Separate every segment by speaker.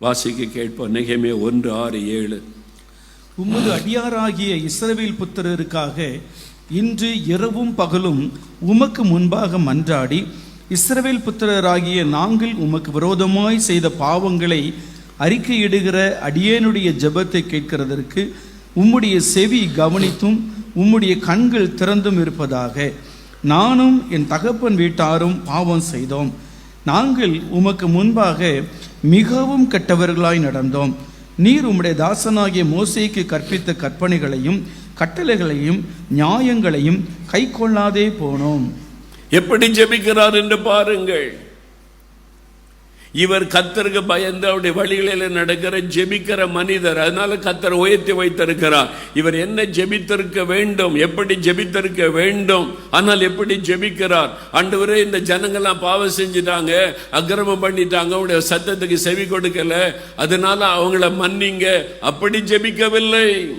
Speaker 1: வாசிக்க கேட்போம் நிகமே ஒன்று ஆறு ஏழு.
Speaker 2: உமது அடியாராகிய இஸ்ரவேல் புத்திரருக்காக இன்று இரவும் பகலும் உமக்கு முன்பாக மன்றாடி இஸ்ரவேல் புத்திரராகிய நாங்கள் உமக்கு விரோதமாய் செய்த பாவங்களை அறிக்கையிடுகிற அடியேனுடைய ஜெபத்தை கேட்கிறதற்கு உம்முடைய செவி கவனித்தும் உம்முடைய கண்கள் திறந்தும் இருப்பதாக. நானும் என் தகப்பன் வீட்டாரும் பாவம் செய்தோம். நாங்கள் உமக்கு முன்பாக மிகவும் கெட்டவர்களாய் நடந்தோம். நீர் உம்முடைய தாசனாகிய மோசைக்கு கற்பித்த கற்பனைகளையும் கட்டளைகளையும் நியாயங்களையும் கைக்கொள்ளாதே போனோம்.
Speaker 1: எப்படி ஜெபிக்கிறார் என்று பாருங்கள். இவர் கத்தருக்கு பயந்து அவருடைய வழிகளில் நடக்கிற ஜெபிக்கிற மனிதர். அதனால கத்தர் உயர்த்தி வைத்திருக்கிறார். இவர் என்ன ஜெபித்திருக்க வேண்டும்? எப்படி ஜெபித்திருக்க வேண்டும்? ஆனால் எப்படி ஜெபிக்கிறார்? அன்றுவரே இந்த ஜனங்கள்லாம் பாவம் செஞ்சுட்டாங்க அக்கிரமம் பண்ணிட்டாங்க அவருடைய சத்தத்துக்கு செவி கொடுக்கல. அதனால அவங்கள மன்னிங்க. அப்படி ஜெபிக்கவில்லை.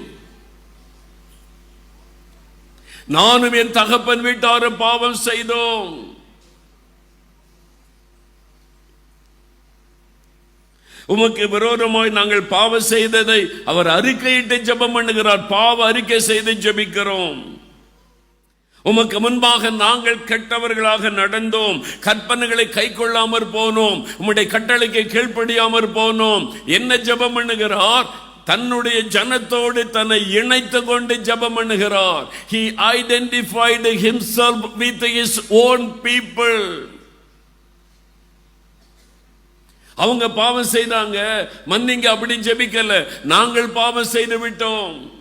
Speaker 1: நானும் என் தகப்பன் வீட்டாரும் பாவம் செய்தோம். உமக்கு விரோதமாய் நாங்கள் பாவம் செய்ததை அவர் அறிக்கையிட்டு ஜெபம் பண்ணுகிறார். பாவ அறிக்கை செய்து ஜெபிக்கிறோம். உமக்கு முன்பாக நாங்கள் கெட்டவர்களாக நடந்தோம். கற்பனைகளை கை கொள்ளாமற் போனோம். உம்முடைய கட்டளைக்கு கீழ்ப்படியாமற் போனோம். என்ன ஜெபம் பண்ணுகிறார்? தன்னுடைய ஜனத்தோடு தன்னை இணைத்து கொண்டு ஜபம் பண்ணுகிறார். He identified himself with his own people அவங்க பாவம் செய்தாங்க. மன்னிங்க அப்படின்னு ஜெபிக்கல. நாங்கள் பாவம் செய்து விட்டோம்.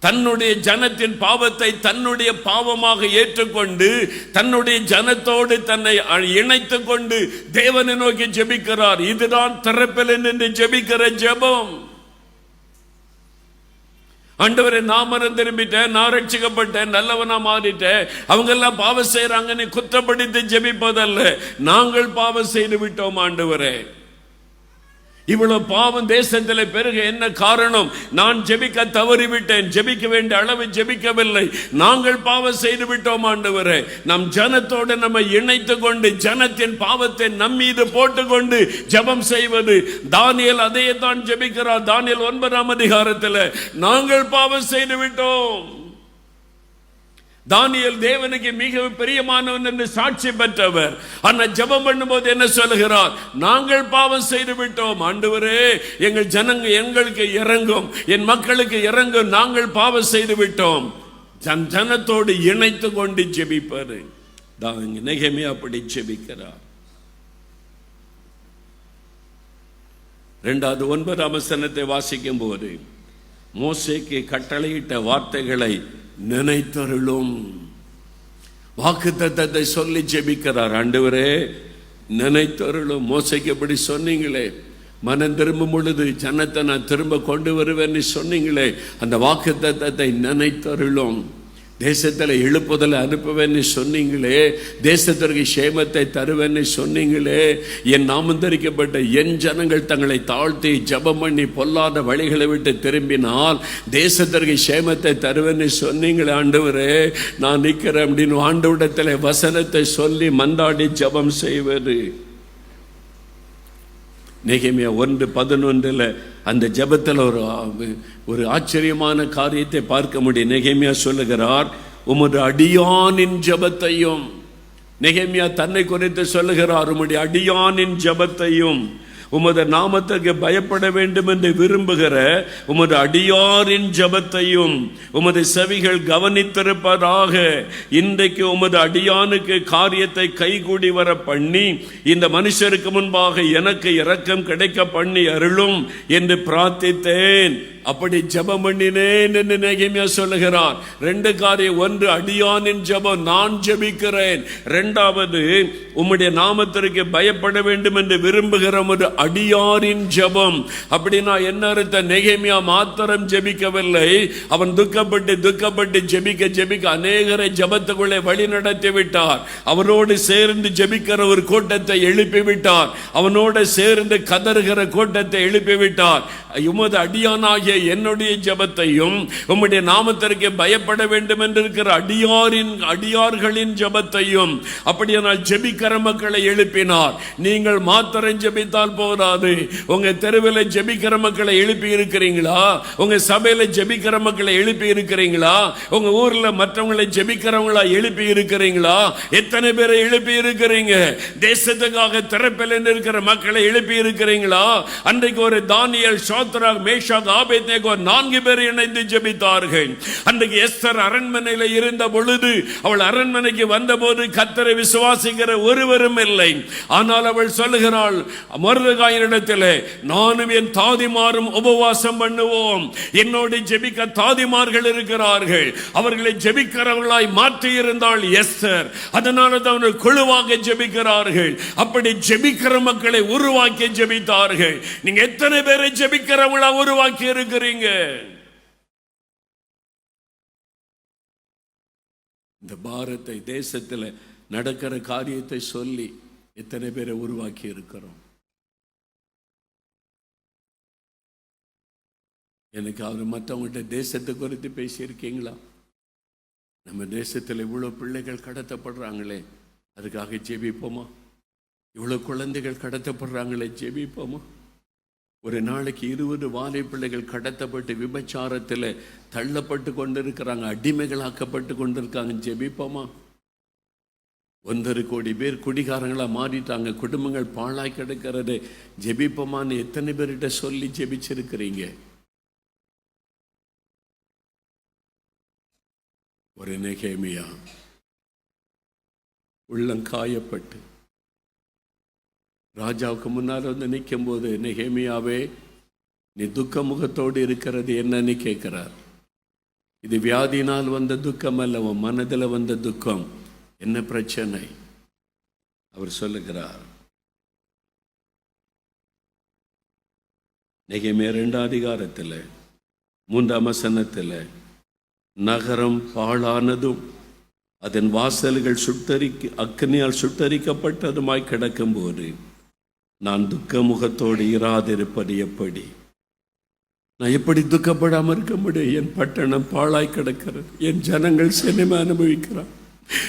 Speaker 1: தன்னுடைய ஜனத்தின் பாவத்தை தன்னுடைய பாவமாக ஏற்றுக்கொண்டு தன்னுடைய ஜனத்தோடு தன்னை இணைத்து கொண்டு தேவனை நோக்கி ஜெபிக்கிறார். இதுதான் திறப்பில் நின்று ஜெபிக்கிற ஜெபம். ஆண்டவரே நான் மரம் திரும்பிட்டேன் நான் ரட்சிக்கப்பட்டேன் நல்லவனா மாறிட்டேன். அவங்க எல்லாம் பாவம் செய்யறாங்கன்னு குற்றப்படுத்தி ஜெபிப்பதல்ல. நாங்கள் பாவம் செய்து விட்டோம் ஆண்டவரே. இவ்வளவு பாவம் தேசத்தில் பெருக என்ன காரணம்? நான் ஜெபிக்க தவறிவிட்டேன். ஜெபிக்க வேண்டிய அளவு ஜெபிக்கவில்லை. நாங்கள் பாவம் செய்து விட்டோம் ஆண்டவரே. நம் ஜனத்தோடு நம்ம இணைத்து கொண்டு ஜனத்தின் பாவத்தை நம் மீது போட்டுக்கொண்டு ஜெபம் செய்வது. தானியல் அதையே தான் ஜெபிக்கிறார். தானியல் ஒன்பதாம் அதிகாரத்தில் நாங்கள் பாவம் செய்து விட்டோம். தானியல் தேவனுக்கு மிக பிரியமானவன் என்று சாட்சி பெற்றவர். ஆனா ஜெபம் பண்ணும்போது என்ன சொல்லுகிறார்? நாங்கள் பாவம் செய்து விட்டோம் ஆண்டவரே எங்கள் ஜனங்க எங்களுக்கு இறங்கும் என் மக்களுக்கு இறங்கும் நாங்கள் பாவம் செய்து விட்டோம் ஜன் ஜனத்தோடு இணைத்து கொண்டு ஜெபிப்பாரு தான் நிகமே அப்படி ஜெபிக்கிறார். ரெண்டாவது ஒன்பதாம் வசனத்தை வாசிக்கும் போது மோசைக்கு கட்டளையிட்ட வார்த்தைகளை நினைத்தருளும். வாக்கு தத்தத்தை சொல்லி ஜெபிக்கிறார். ஆண்டவரே நினைத்தருளும். மோசைக்கு எப்படி சொன்னீங்களே. மனம் திரும்பும் பொழுது ஜனத்தை நான் திரும்ப கொண்டு வருவேன்னு சொன்னீங்களே. அந்த வாக்கு தத்தத்தை நினைத்தருளும். தேசத்தில் எழுப்புதலை அனுப்புவேன்னு சொன்னீங்களே தேசத்திற்கு சேமத்தை தருவேன்னு சொன்னீங்களே என் நாமந்தரிக்கப்பட்ட என் ஜனங்கள் தங்களை தாழ்த்தி ஜபம் பண்ணி பொல்லாத வழிகளை விட்டு திரும்பினால் தேசத்திற்கு சேமத்தை தருவேன்னு சொன்னீங்களே ஆண்டவரே. நான் நிற்கிறேன் அப்படின்னு ஆண்டவிடத்தில் வசனத்தை சொல்லி மன்றாடி ஜபம் செய்வது நெகேமியா ஒன்று பதினொன்றில் அந்த ஜெபத்தில் ஒரு ஒரு ஆச்சரியமான காரியத்தை பார்க்க முடியும். நெகேமியா சொல்லுகிறார் உமது அடியானின் ஜெபத்தையும் நெகேமியா தன்னை குறித்து சொல்லுகிறார் உம்முடைய அடியானின் ஜெபத்தையும் உமது நாமத்திற்கு பயப்பட வேண்டும் என்று விரும்புகிற உமது அடியாரின் ஜபத்தையும் உமது செவிகள் கவனித்திருப்பதாக இன்றைக்கு உமது அடியானுக்கு காரியத்தை கைகூடி வர பண்ணி இந்த மனுஷருக்கு முன்பாக எனக்கு இரக்கம் கிடைக்க பண்ணி அருளும் என்று பிரார்த்தித்தேன். அப்படி ஜெபம் பண்ணினேன் என்று நெகேமியா சொல்லுகிறார். ரெண்டு காரியம் ஒன்று அடியானின் ஜெபம் நான் ஜெபிக்கிறேன். இரண்டாவது உம்முடைய நாமத்திற்கு பயப்பட வேண்டும் என்று விரும்புகிற ஒரு அடியாரின் ஜெபம். அப்படின்னா என்ன அர்த்த நெகேமியா மாத்திரம் ஜெபிக்கவில்லை. அவன் துக்கப்பட்டு துக்கப்பட்டு ஜெபிக்க ஜெபிக்க அநேகரை ஜெபத்துக்குள்ளே வழி நடத்தி விட்டார். அவனோடு சேர்ந்து ஜெபிக்கிற ஒரு கூட்டத்தை எழுப்பி விட்டார். அவனோடு சேர்ந்து கதறுகிற கூட்டத்தை எழுப்பி விட்டார். உமது அடியானாகிய என்னுடைய ஜபத்தையும் உம்முடைய நாமத்திற்கு பயப்பட வேண்டும் என்று இருக்கிற அடியாரின் அடியார்களின் ஜபத்தையும் அப்படியானால் ஜெபிக்கிற மக்களை எழுப்பினார். நீங்கள் மாத்திரம் ஜெபித்தால் போதும். போதாது. உங்க தெருவில் ஜெபிக்கிற மக்களை எழுப்பி இருக்கிறீங்களா? உங்க சபையில ஜெபிக்கிற மக்களை எழுப்பி இருக்கிறீங்களா? உங்க ஊர்ல மற்றவங்களை ஜெபிக்கிறவங்களா எழுப்பி இருக்கிறீங்களா? எத்தனை பேரை எழுப்பி இருக்கிறீங்க? தேசத்துக்காக திறப்பில் இருக்கிற மக்களை எழுப்பி இருக்கிறீங்களா? அன்றைக்கு ஒரு தானியல் சோத்ரா மேஷாக் ஆபேத்நேகோ நான்கு பேர் இணைந்து ஜெபித்தார்கள். அன்றைக்கு எஸ்தர் அரண்மனையில் இருந்த பொழுது அவள் அரண்மனைக்கு வந்தபோது கத்தரை விசுவாசிக்கிற ஒருவரும் இல்லை. ஆனால் அவள் சொல்லுகிறாள் மருதகாயினிடத்தில் நானும் என் தாதிமாரும் உபவாசம் பண்ணுவோம். என்னோடு ஜெபிக்க தாதிமார்கள் இருக்கிறார்கள். அவர்களை ஜெபிக்கிறவர்களாய் மாற்றி இருந்தால் எஸ்தர் அதனால தான் அவர்கள் குழுவாக ஜெபிக்கிறார்கள். அப்படி ஜெபிக்கிற மக்களை உருவாக்கி ஜெபித்தார்கள். நீங்க எத்தனை பேரை ஜெபிக்கிறவங்களா உருவாக்கி இருக்கிறீங்க? இந்த பாரத்தை தேசத்தில் நடக்கிற காரியத்தை சொல்லி எத்தனை பேரை உருவாக்கி இருக்கிறோம்? எனக்கு அவர் மற்றவங்கள்ட்ட தேசத்தை குறித்து பேசியிருக்கீங்களா? நம்ம தேசத்தில் இவ்வளோ பிள்ளைகள் கடத்தப்படுறாங்களே அதுக்காக ஜெபிப்போமா? இவ்வளோ குழந்தைகள் கடத்தப்படுறாங்களே ஜெபிப்போமா? ஒரு நாளைக்கு இருபது வாலை பிள்ளைகள் கடத்தப்பட்டு விபச்சாரத்தில் தள்ளப்பட்டு கொண்டிருக்கிறாங்க அடிமைகளாக்கப்பட்டு கொண்டிருக்காங்க ஜெபிப்போமா? ஒன்றரை கோடி பேர் குடிகாரங்களாக மாறிட்டாங்க குடும்பங்கள் பாழாய் கிடக்கிறது ஜெபிப்போமான்னு எத்தனை பேர்கிட்ட சொல்லி ஜெபிச்சிருக்கிறீங்க? ஒரு நெகேமியா. உள்ளங்காயப்பட்டு ராஜாவுக்கு முன்னால் வந்து நிற்கும் போது நெகேமியாவே நீ துக்க முகத்தோடு இருக்கிறது என்னன்னு கேட்கிறார். இது வியாதினால் வந்த துக்கம் அல்ல உன் மனதில் வந்த துக்கம். என்ன பிரச்சனை? அவர் சொல்லுகிறார். நெகேமியா ரெண்டாம் அதிகாரத்தில் மூன்றாம் வசனத்தில் நகரம் பாழானதும் அதன் வாசல்கள் சுட்டரிக்க அக்னியால் சுட்டரிக்கப்பட்டதுமாய் கிடக்கும்போது நான் துக்க முகத்தோடு இராதிருப்பது எப்படி? நான் எப்படி துக்கப்படாமல் இருக்க முடியும்? என் பட்டணம் பாழாய் கிடக்கிறது. என் ஜனங்கள் சினிமா அனுபவிக்கிறான்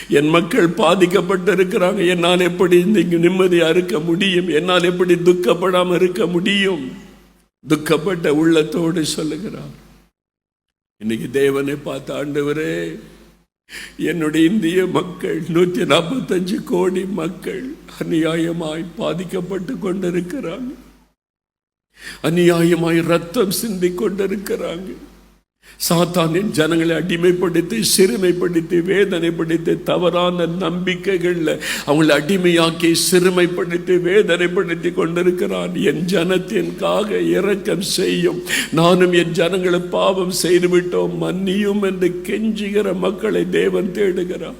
Speaker 1: என் மக்கள் பாதிக்கப்பட்டு இருக்கிறாங்க என்னால் எப்படி இன்னைக்கு நிம்மதியாக இருக்க முடியும்? என்னால் எப்படி துக்கப்படாமல் இருக்க முடியும்? துக்கப்பட்ட உள்ளத்தோடு சொல்லுகிறார். இன்னைக்கு தேவனை பார்த்த ஆண்டவரே என்னுடைய இந்திய மக்கள் நூற்றி நாற்பத்தஞ்சு கோடி மக்கள் அநியாயமாய் பாதிக்கப்பட்டு கொண்டிருக்கிறாங்க. அநியாயமாய் ரத்தம் சிந்திக் கொண்டிருக்கிறாங்க. சாத்தானின் ஜனங்களை அடிமைப்படுத்தி சிறுமைப்படுத்தி வேதனைப்படுத்தி தவறான நம்பிக்கைகளில் அவங்களை அடிமையாக்கி சிறுமைப்படுத்தி வேதனைப்படுத்தி கொண்டிருக்கிறான். என் ஜனத்தின்காக இரக்கம் செய்யும். நானும் என் ஜனங்களை பாவம் செய்துவிட்டோம். மன்னியும் என்று கெஞ்சுகிற மக்களை தேவன் தேடுகிறான்